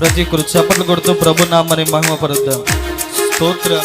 ప్రతి ఒక్కరు చప్పట్లు కొడుతూ ప్రభు నామని మహిమపరుద్దాం. స్తోత్రం.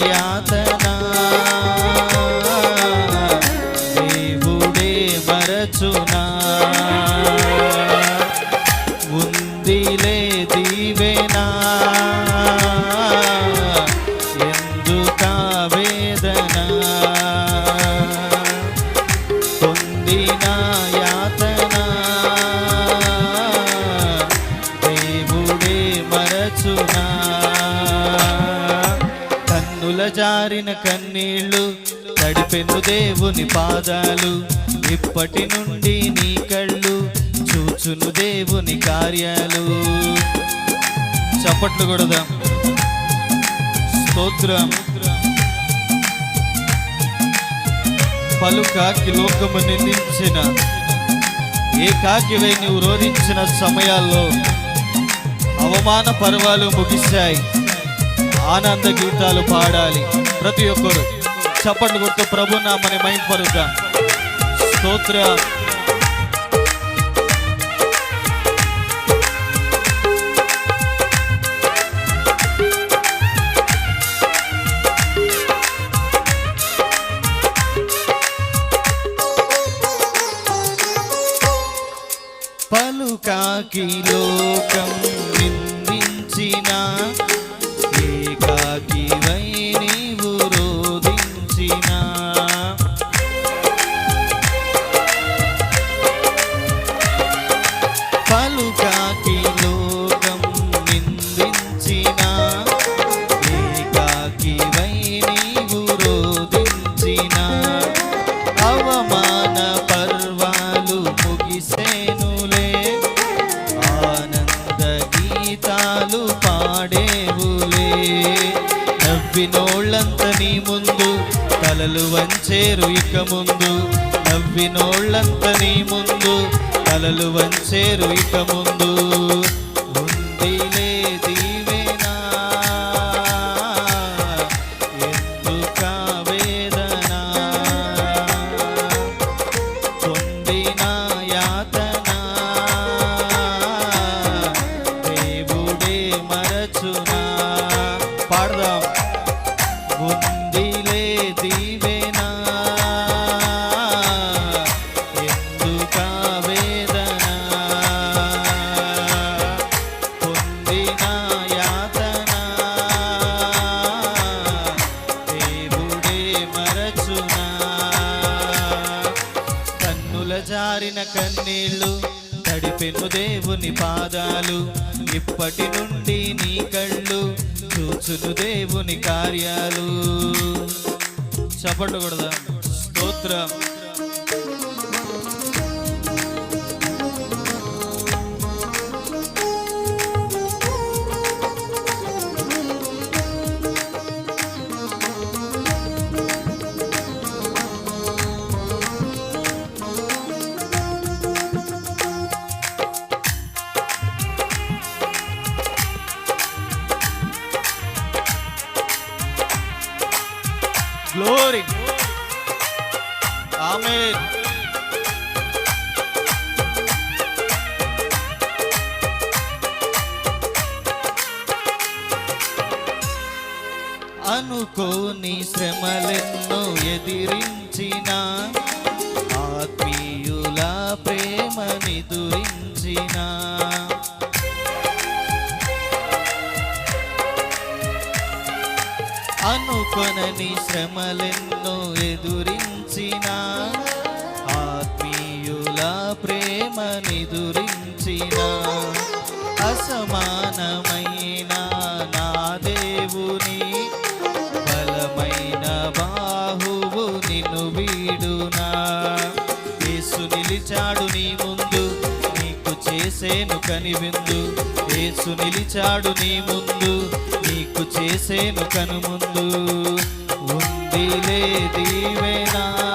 పొందిన కన్నుల జారిన కన్నీళ్ళు తడిపెను దేవుని పాదాలు. ఇప్పటి నుండి నీ కళ్ళు చూచును దేవుని కార్యాలు. చప్పట్లు కొడదాం. స్తోత్రం. పలుకాకి లోకము నిందించిన ఏ కాకివై నువ్వు రోధించిన సమయాల్లో అవమాన పర్వాలు ముగిశాయి. ఆనంద గీతాలు పాడాలి. ప్రతి ఒక్కరు చప్పట్లు కొట్టు ప్రభు నామని మైంపరుగా స్తోత్ర. పలుకాకి గీతాలు పాడేవులే. నవ్వినోళ్ళంత నీ ముందు తలలు వంచేరు ఇక ముందు. నవ్వినోళ్ళంత నీ ముందు తలలు వంచేరు ఇక ముందు. ఉందిలే దీవెనా జారిన కన్నీళ్ళు తడిపెను దేవుని పాదాలు. ఇప్పటి నుండి నీ కళ్ళు చూచును దేవుని కార్యాలు. చప్పట్లు కొడదాం. స్తోత్రం. ఆమె. అనుకోని శ్రమలెన్నో ఎదిరించిన ఆత్మీయుల ప్రేమని దురించిన అనుకొనని శ్రమలెన్నో ఎదురించిన ఆత్మీయుల ప్రేమని దురించిన అసమానమైన నా దేవుని బలమైన బాహువు నిన్ను వీడునా? యేసు నిలిచాడు నీ ముందు నీకు చేసేను కనివిందు. యేసు నిలిచాడు నీ ముందు నీకు చేసేను కనుముందు. ఉందిలే దీవెనా.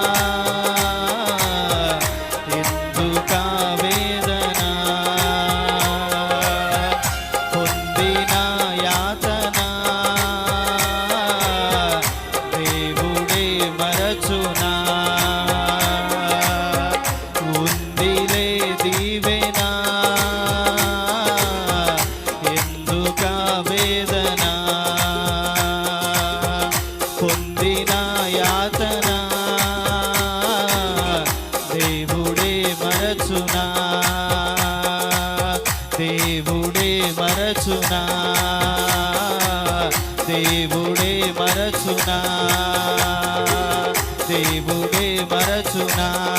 దేవుడే మరచునా? దేవుడే మరచునా?